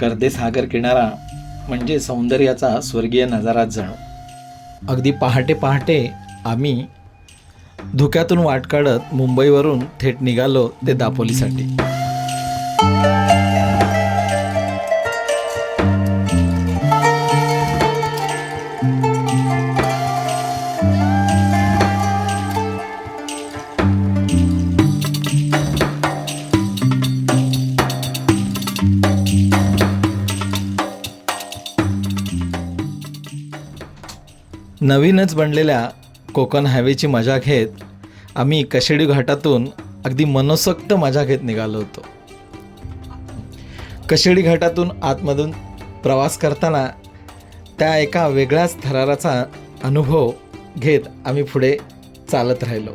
कर्दे सागर किनारा म्हणजे सौंदर्याचा स्वर्गीय नजाराच जाणू. अगदी पहाटे पहाटे आम्ही धुक्यातून वाट काढत मुंबईवरून थेट निघालो ते दापोलीसाठी नवीनच बनलेल्या कोकण हायवेची मजा घेत आम्ही कशेडी घाटातून अगदी मनसोक्त मजा घेत निघालो होतो. कशेडी घाटातून आतमधून प्रवास करताना त्या एका वेगळ्याच थराराचा अनुभव घेत आम्ही पुढे चालत राहिलो.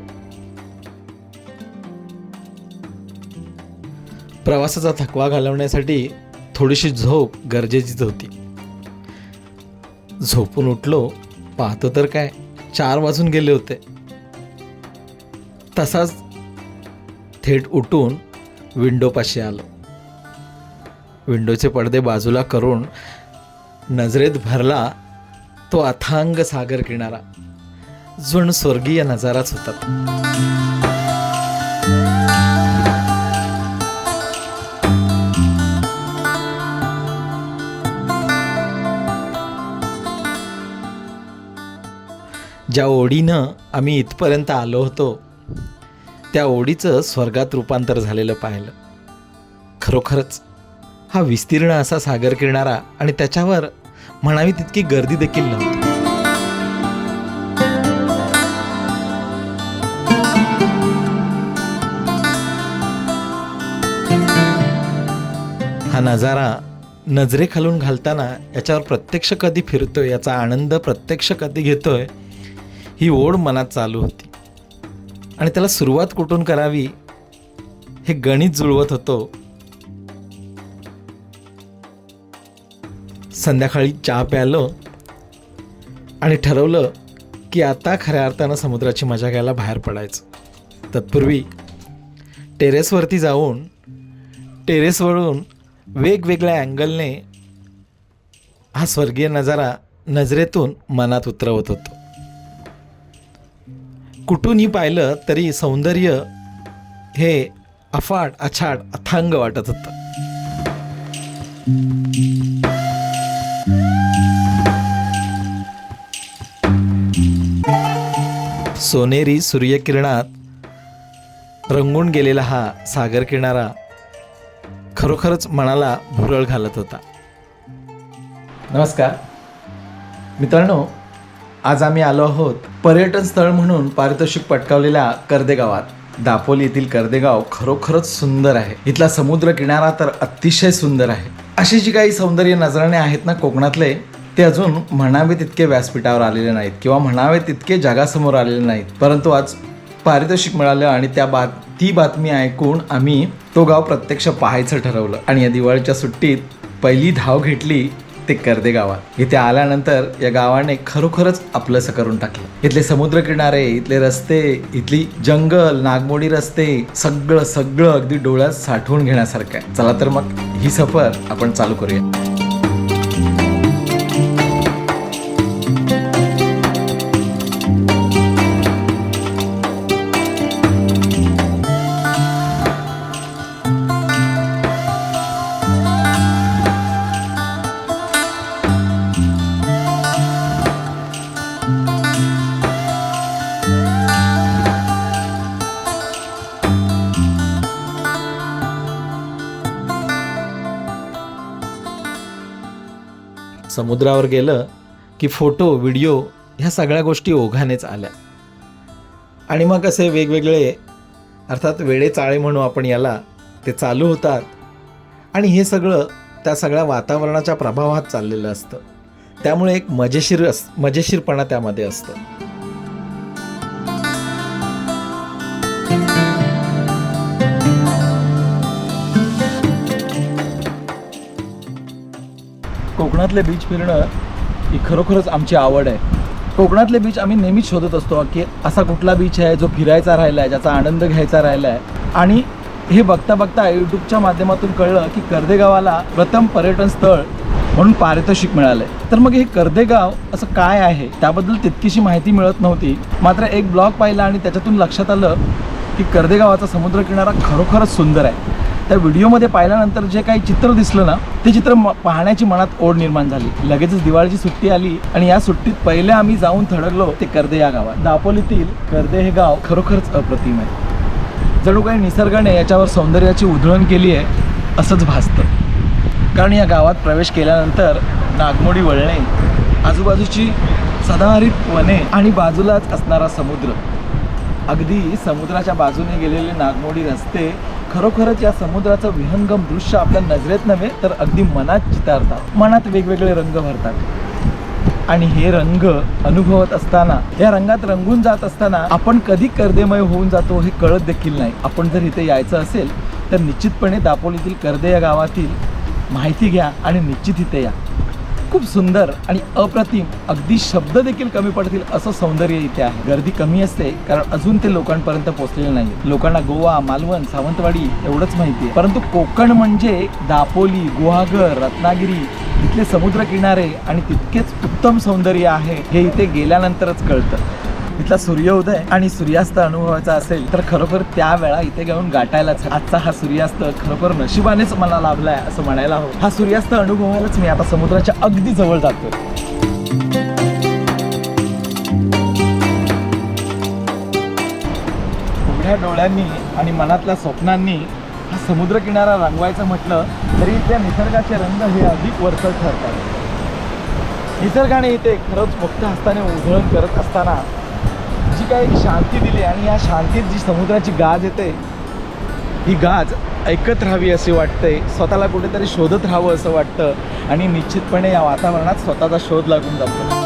प्रवासाचा थकवा घालवण्यासाठी थोडीशी झोप गरजेचीच होती. झोपून उठलो पाहतो तर काय चार वाजून गेले होते. तसाच थेट उठून विंडोपाशी आलो. विंडोचे पडदे बाजूला करून नजरेत भरला तो अथांग सागर किनारा जण स्वर्गीय नजाराच होता. ज्या ओढीनं आम्ही इथपर्यंत आलो होतो त्या ओढीचं स्वर्गात रूपांतर झालेलं पाहिलं. खरोखरच हा विस्तीर्ण असा सागर किरणारा आणि त्याच्यावर म्हणावी तितकी गर्दी देखील नव्हती. हा नजारा नजरेखालून घालताना याच्यावर प्रत्यक्ष कधी फिरतोय याचा आनंद प्रत्यक्ष कधी घेतोय ही ओढ मनात चालू होती. आणि त्याला सुरुवात कुठून करावी हे गणित जुळवत होतो. संध्याकाळी चहा प्यालो आणि ठरवलं की आता खऱ्या अर्थानं समुद्राची मजा घ्यायला बाहेर पडायचं. तत्पूर्वी टेरेसवरती जाऊन टेरेसवरून वेगवेगळ्या अँगलने हा स्वर्गीय नजारा नजरेतून मनात उतरवत होतो. कुठूनही पाहिलं तरी सौंदर्य हे अफाट अछाट अथांग वाटत होतं. सोनेरी सूर्यकिरणात रंगून गेलेला हा सागर किनारा खरोखरच मनाला भुरळ घालत होता. नमस्कार. मित्रांनो आज आम्ही आलो आहोत पर्यटन स्थळ म्हणून पारितोषिक पटकावलेल्या कर्दे गावात दापोली येथील कर्देगाव खरोखरच सुंदर आहे. इथला समुद्र किनारा तर अतिशय सुंदर आहे. अशी जी काही सौंदर्य नजराणे आहेत ना कोकणातले ते अजून म्हणावे तितके व्यासपीठावर आलेले नाहीत किंवा म्हणावे तितके जगासमोर आलेले नाहीत. परंतु आज पारितोषिक मिळालं आणि त्या बात ती बातमी ऐकून आम्ही तो गाव प्रत्यक्ष पाहायचं ठरवलं. आणि या दिवाळीच्या सुट्टीत पहिली धाव घेतली ते कर्दे गावात. इथे आल्यानंतर या गावाने खरोखरच आपलंसं करून टाकलं. इथले समुद्रकिनारे इथले रस्ते इथली जंगल नागमोडी रस्ते सगळं सगळं अगदी डोळ्यात साठवून घेण्यासारखं आहे. चला तर मग ही सफर आपण चालू करूया. समुद्रावर गेलं की फोटो व्हिडिओ ह्या सगळ्या गोष्टी ओघानेच आल्या. आणि मग असे वेगवेगळे अर्थात वेळे चाळे म्हणू आपण याला ते चालू होतात. आणि हे सगळं त्या सगळ्या वातावरणाच्या प्रभावात चाललेलं असतं. त्यामुळे एक मजेशीर अस मजेशीरपणा त्यामध्ये असतं. कोकणातले बीच फिरणं ही खरोखरच आमची आवड आहे. कोकणातले बीच आम्ही नेहमीच शोधत असतो की असा कुठला बीच आहे जो फिरायचा राहिला आहे ज्याचा आनंद घ्यायचा राहिला आहे आणि हे बघता बघता यूट्यूबच्या माध्यमातून कळलं की कर्देगावाला प्रथम पर्यटन स्थळ म्हणून पारितोषिक मिळालं तर मग हे कर्देगाव असं काय आहे? त्याबद्दल तितकीशी माहिती मिळत नव्हती. मात्र एक ब्लॉग पाहिला आणि त्याच्यातून लक्षात आलं की कर्देगावाचा समुद्रकिनारा खरोखरच सुंदर आहे. त्या व्हिडिओमध्ये पाहिल्यानंतर जे काही चित्र दिसलं ना ते चित्र म- पाहण्याची मनात ओढ निर्माण झाली. लगेचच दिवाळीची सुट्टी आली आणि या सुट्टीत पहिले आम्ही जाऊन थडकलो ते कर्दे या गावात. दापोलीतील कर्दे हे गाव खरोखरच अप्रतिम आहे. जणू काही निसर्गाने याच्यावर सौंदर्याची उधळण केली आहे असंच भासतं. कारण या गावात प्रवेश केल्यानंतर नागमोडी वळणे आजूबाजूची सदाहरित वने आणि बाजूलाच असणारा समुद्र. अगदी समुद्राच्या बाजूने गेलेले नागमोडी रस्ते खरोखरच या समुद्राचं विहंगम दृश्य आपल्या नजरेत नव्हे तर अगदी मनात चितारतात मनात वेगवेगळे रंग भरतात. आणि हे रंग अनुभवत असताना या रंगात रंगून जात असताना आपण कधी कर्देमय होऊन जातो हे कळत देखील नाही. आपण जर इथे यायचं असेल तर निश्चितपणे दापोलीतील कर्दे या गावातील माहिती घ्या आणि निश्चित इथे या. खूप सुंदर आणि अप्रतिम अगदी शब्द देखील कमी पडतील असं सौंदर्य इथे आहे. गर्दी कमी असते कारण अजून ते लोकांपर्यंत पोहोचलेले नाही लोकांना गोवा मालवण सावंतवाडी एवढंच माहिती आहे. परंतु कोकण म्हणजे दापोली गुहागर रत्नागिरी इथले समुद्र किनारे आणि तितकेच उत्तम सौंदर्य आहे हे इथे गेल्यानंतरच कळतं. इथला सूर्योदय आणि सूर्यास्त अनुभवायचा असेल तर खरोखर त्या वेळा इथे घेऊन गाठायलाच आजचा हा सूर्यास्त खरोखर नशिबानेच मला लाभलाय असं म्हणायला हवं. हा सूर्यास्त अनुभवायलाच मी आता समुद्राच्या अगदी जवळ जातोय. उघड्या डोळ्यांनी आणि मनातल्या स्वप्नांनी हा समुद्र किनारा रंगवायचं म्हटलं तरी त्या निसर्गाचे रंग हे अधिक वरचढ ठरतात. निसर्गाने इथे खरंच मुक्त हस्ताने उधळण करत असताना जी काय एक शांती दिली आणि या शांतीत जी समुद्राची गाज येते ही गाज ऐकत राहावी असे वाटते स्वतःला कुठेतरी शोधत राहावं असं वाटतं आणि निश्चितपणे या वातावरणात स्वतःचा शोध लागून जातो.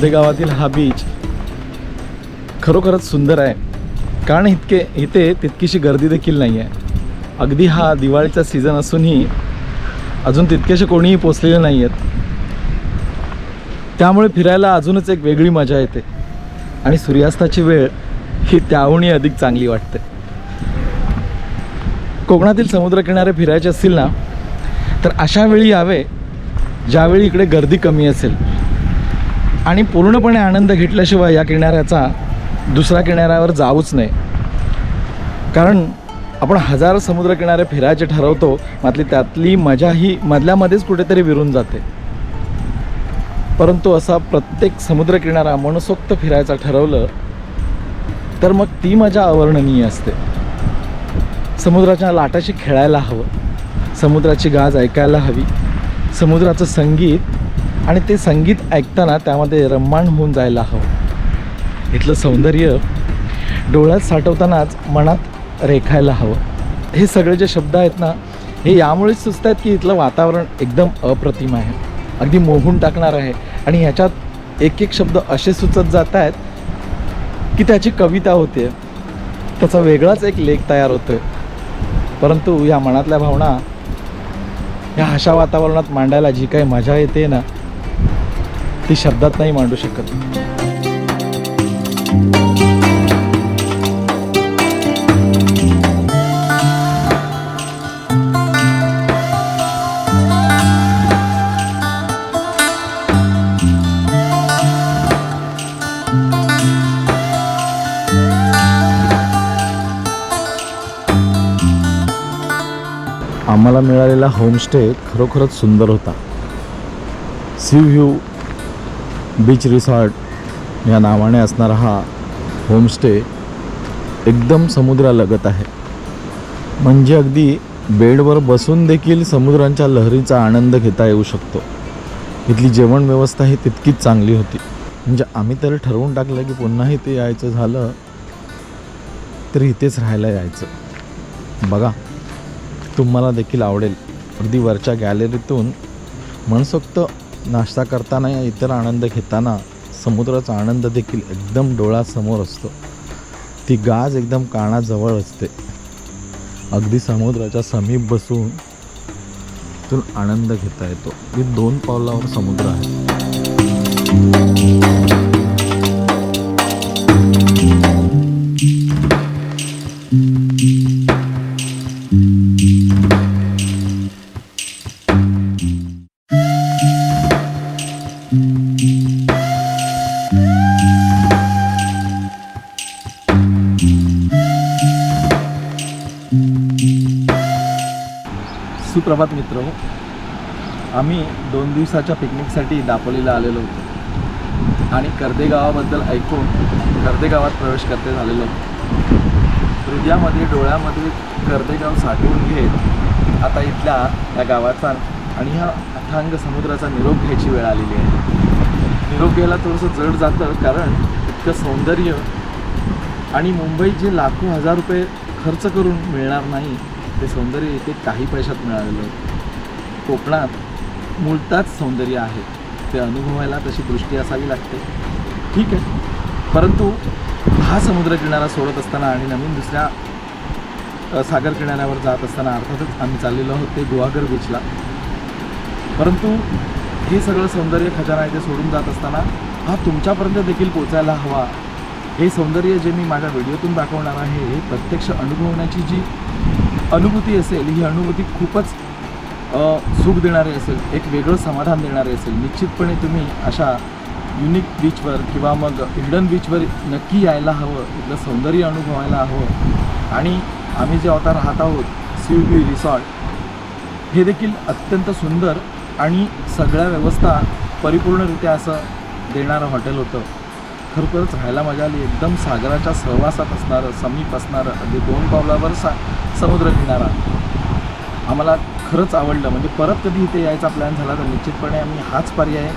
कर्दे गावातील हा बीच खरोखरच सुंदर आहे. कारण इतके इथे तितकीशी गर्दी देखील नाही आहे अगदी हा दिवाळीचा सीझन असूनही अजून तितकेसे कोणीही पोचलेले नाही आहेत त्यामुळे फिरायला अजूनच एक वेगळी मजा येते. आणि सूर्यास्ताची वेळ ही त्याहूनही अधिक चांगली वाटते. कोकणातील समुद्रकिनारे फिरायचे असतील ना तर अशा वेळी यावे ज्यावेळी इकडे गर्दी कमी असेल. आणि पूर्णपणे आनंद घेतल्याशिवाय या किनाऱ्याचा दुसऱ्या किनाऱ्यावर जाऊच नये. कारण आपण हजारो समुद्रकिनारे फिरायचे ठरवतो मात्र त्यातली मजा ही मधल्यामध्येच कुठेतरी विरून जाते. परंतु असा प्रत्येक समुद्रकिनारा मनसोक्त फिरायचा ठरवलं तर मग ती मजा अवर्णनीय असते. समुद्राच्या लाटाशी खेळायला हवं समुद्राची गाज ऐकायला हवी समुद्राचं संगीत आणि ते संगीत ऐकताना त्यामध्ये रम्माण होऊन जायला हवं. इथलं सौंदर्य डोळ्यात साठवतानाच मनात रेखायला हवं. हे सगळे जे शब्द आहेत ना हे यामुळेच सुचत आहेत की इथलं वातावरण एकदम अप्रतिम आहे. अगदी मोहून टाकणार आहे. आणि ह्याच्यात एक एक शब्द असे सुचत जात आहेत की त्याची कविता होते. त्याचा वेगळाच एक लेख तयार होतो परंतु या मनातल्या भावना या अशा वातावरणात मांडायला जी काही मजा येते ना ती शब्दात नाही मांडू शकत. आम्हाला मिळालेला होमस्टे खरोखरच सुंदर होता. सी व्ह्यू बीच रिसॉर्ट या नावाने असणारा हा होमस्टे एकदम समुद्रालगत आहे. म्हणजे अगदी बेडवर बसून देखील समुद्रांच्या लहरीचा आनंद घेता येऊ शकतो. इथली जेवण व्यवस्था ही तितकीच चांगली होती. म्हणजे आम्ही तर ठरवून टाकलं की पुन्हा इथे यायचं झालं तर इथेच राहायला यायचं. बघा तुम्हाला देखील आवडेल. अगदी वरच्या गॅलरीतून मनसोक्त नाश्ता करताना या इतर आनंद घेताना समुद्राचा आनंद देखील एकदम डोळ्यासमोर असतो. ती गाज एकदम कानाजवळ असते. अगदी समुद्राच्या समीप बसून तून आनंद घेता येतो. मी दोन पावलावर समुद्र आहे. सुप्रभात मित्र. आम्ही दोन दिवसाच्या पिकनिकसाठी दापोलीला आलेलो होतो. आणि कर्दे गावाबद्दल ऐकून कर्दे गावात प्रवेश करते झालेलो होतो. हृदयामध्ये डोळ्यामध्ये कर्देगाव साठवून घेत आता इथल्या या गावाचा आणि ह्या अथांग समुद्राचा निरोप घ्यायची वेळ आलेली आहे. निरोप घ्यायला थोडंसं जड जातं कारण इतकं सौंदर्य आणि मुंबईत जे लाखो हजार रुपये खर्च करून मिळणार नाही ते सौंदर्य इथे काही पैशात मिळालेलं कोकणात मुळताच सौंदर्य आहे. ते अनुभवायला तशी दृष्टी असावी लागते. ठीक आहे. परंतु हा समुद्र किनारा सोडत असताना आणि नवीन दुसऱ्या सागर किनाऱ्यावर जात असताना अर्थातच आम्ही चाललेलो आहोत ते गुहागर बीचला परंतु हे सगळं सौंदर्य खजाना इथे सोडून जात असताना हा तुमच्यापर्यंत देखील पोचायला हवा. हे सौंदर्य जे मी माझ्या व्हिडिओतून दाखवणार आहे हे प्रत्यक्ष अनुभवण्याची जी अनुभूती असेल ही अनुभूती खूपच सुख देणारी असेल एक वेगळं समाधान देणारे असेल. निश्चितपणे तुम्ही अशा युनिक बीचवर किंवा मग हिडन बीचवर नक्की यायला हवं इथलं सौंदर्य अनुभवायला हवं. आणि आम्ही जे आता राहत आहोत सी बी रिसॉर्ट हे देखील अत्यंत सुंदर आणि सगळ्या व्यवस्था परिपूर्णरित्या असं देणारं हॉटेल होतं. खरोखरच राहायला मजा आली. एकदम सागराच्या सहवासात असणारं समीप असणारं अगदी दोन पावलावर सा समुद्रकिनारा आम्हाला खरंच आवडलं. म्हणजे परत कधी इथे यायचा प्लॅन झाला तर निश्चितपणे आम्ही हाच पर्याय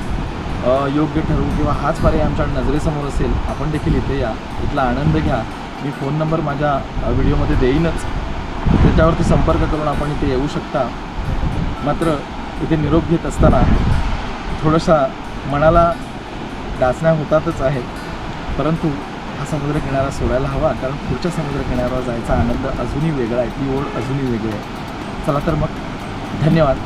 योग्य ठरवू किंवा हाच पर्याय आमच्या नजरेसमोर असेल आपण देखील इथे या. इथला आनंद घ्या. मी फोन नंबर माझ्या व्हिडिओमध्ये देईनच. त्याच्यावरती संपर्क करून आपण इथे येऊ शकता. मात्र इथे निरोप घेत असताना थोडंसा मनाला डाचण्या होतातच आहेत परंतु हा समुद्र किनारा सोडायला हवा कारण पुढच्या समुद्र किनाऱ्यावर जायचा आनंद अजूनही वेगळा आहे. ती ओढ अजूनही वेगळी आहे. चला तर मग. धन्यवाद.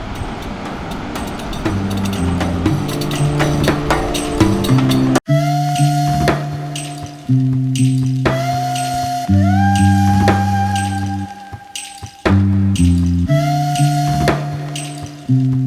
thank mm -hmm. you